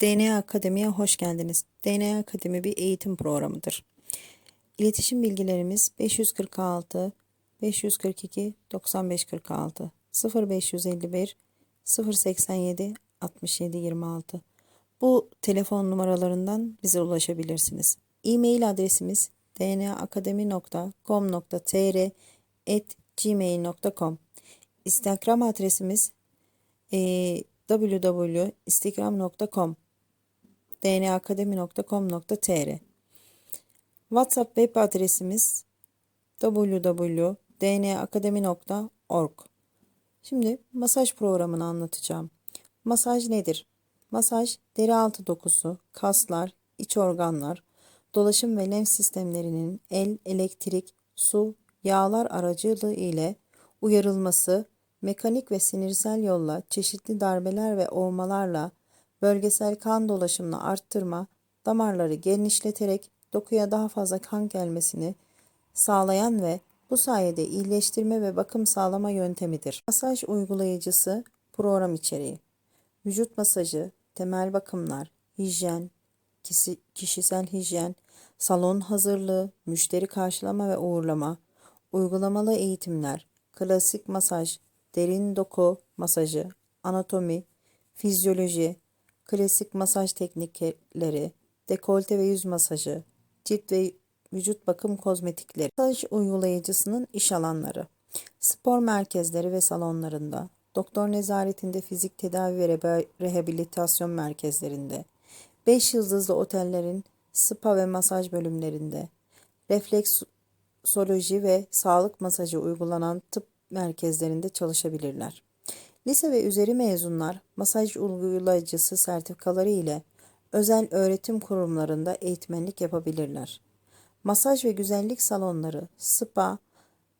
DNA Akademi'ye hoş geldiniz. DNA Akademi bir eğitim programıdır. İletişim bilgilerimiz 546 542 9546 0551 087 67 26. Bu telefon numaralarından bize ulaşabilirsiniz. E-mail adresimiz dnaakademi.com.tr gmail.com Instagram adresimiz e, www.instagram.com dnaakademi.com.tr WhatsApp web adresimiz www.dnaakademi.org Şimdi masaj programını anlatacağım. Masaj nedir? Masaj deri altı dokusu, kaslar, iç organlar, dolaşım ve lenf sistemlerinin el, elektrik, su, yağlar aracılığı ile uyarılması, mekanik ve sinirsel yolla çeşitli darbeler ve ovmalarla bölgesel kan dolaşımını arttırma, damarları genişleterek dokuya daha fazla kan gelmesini sağlayan ve bu sayede iyileştirme ve bakım sağlama yöntemidir. Masaj uygulayıcısı program içeriği. Vücut masajı, temel bakımlar, hijyen, kişi- kişisel hijyen, salon hazırlığı, müşteri karşılama ve uğurlama, uygulamalı eğitimler, klasik masaj, derin doku masajı, anatomi, fizyoloji, klasik masaj teknikleri, dekolte ve yüz masajı, cilt ve vücut bakım kozmetikleri. Masaj uygulayıcısının iş alanları. Spor merkezleri ve salonlarında, doktor nezaretinde fizik tedavi ve rehabilitasyon merkezlerinde, 5 yıldızlı otellerin spa ve masaj bölümlerinde, refleksoloji ve sağlık masajı uygulanan tıp merkezlerinde çalışabilirler. Lise ve üzeri mezunlar masaj uygulayıcısı sertifikaları ile özel öğretim kurumlarında eğitmenlik yapabilirler. Masaj ve güzellik salonları, spa,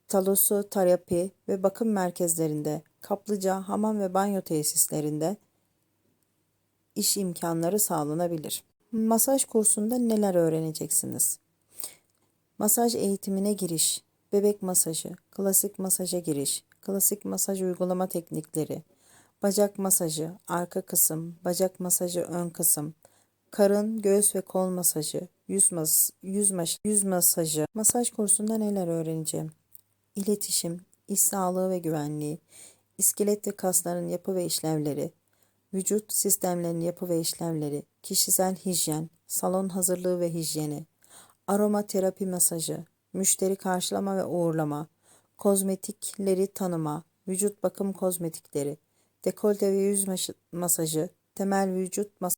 talosu terapi ve bakım merkezlerinde, kaplıca, hamam ve banyo tesislerinde iş imkanları sağlanabilir. Masaj kursunda neler öğreneceksiniz? Masaj eğitimine giriş, bebek masajı, klasik masaja giriş, klasik masaj uygulama teknikleri, bacak masajı, arka kısım, bacak masajı ön kısım, karın, göğüs ve kol masajı, yüz, mas yüz, mas yüz masajı. Masaj kursunda neler öğreneceğim? İletişim, iş sağlığı ve güvenliği, iskelet ve kasların yapı ve işlevleri, vücut sistemlerinin yapı ve işlevleri, kişisel hijyen, salon hazırlığı ve hijyeni, aromaterapi masajı, müşteri karşılama ve uğurlama, kozmetikleri tanıma, vücut bakım kozmetikleri, dekolte ve yüz mas- masajı, temel vücut mas-